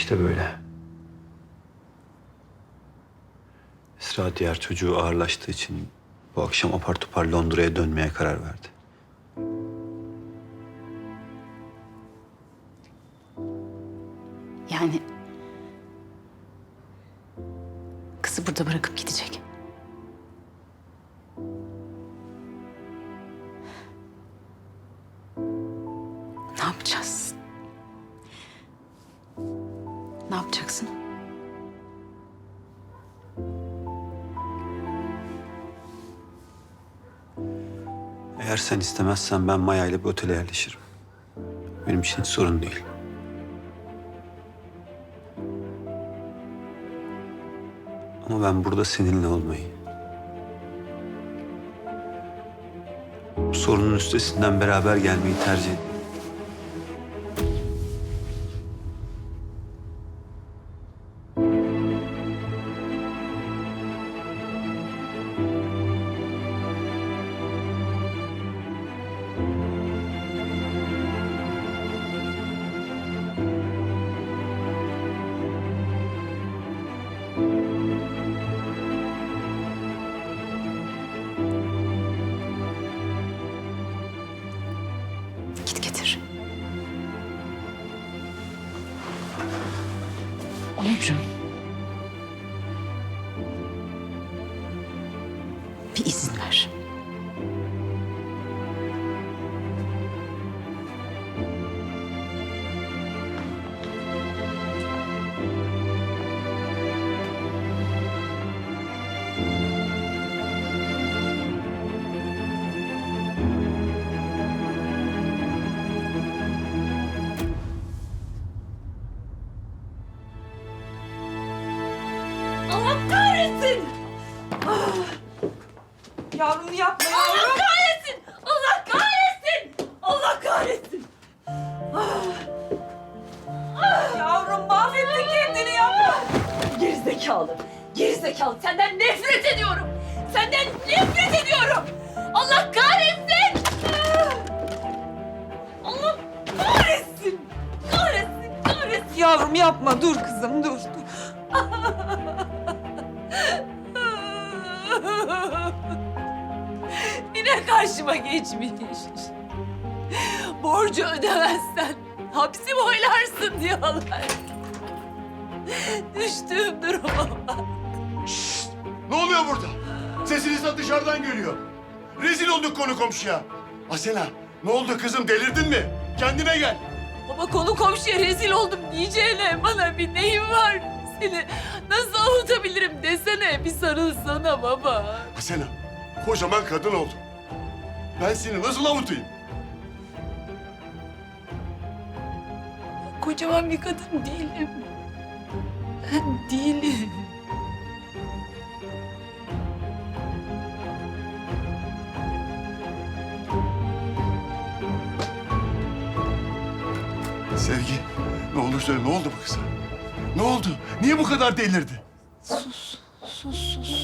İşte böyle. Esra diğer çocuğu ağırlaştığı için bu akşam apar topar Londra'ya dönmeye karar verdi. Yani... Kızı burada bırakıp gidecek. Ne yapacağız? Ne yapacaksın? Eğer sen istemezsen ben Maya ile bir otele yerleşirim. Benim için sorun değil. Ama ben burada seninle olmayı, sorunun üstesinden beraber gelmeyi tercih ederim. Onurcuğum. Bir izin ver. Yavrum yapma yavrum. Allah kahretsin! Allah kahretsin! Allah kahretsin! Yavrum mahvettin kendini yapma. Gerizekalı. Gerizekalı. Senden nefret ediyorum. Senden nefret ediyorum. Allah kahretsin! Allah kahretsin! Kahretsin, kahretsin. Yavrum yapma. Dur kızım, dur, dur. Yine karşıma geçmiş. Borcu ödemezsen hapsi boylarsın diyorlar. Düştüğüm duruma bak. Ne oluyor burada? Sesiniz de dışarıdan geliyor. Rezil olduk konu komşuya. Asena ne oldu kızım delirdin mi? Kendine gel. Baba konu komşuya rezil oldum diyeceğine bana bir neyim var? Seni nasıl avutabilirim desene bir sarılsana baba. Asena kocaman kadın oldun. Ben seni nasıl avutayım? Kocaman bir kadın değilim. Ben değilim. Sevgi ne olur söyle ne oldu bu kıza? Ne oldu? Niye bu kadar delirdi? Sus, sus, sus.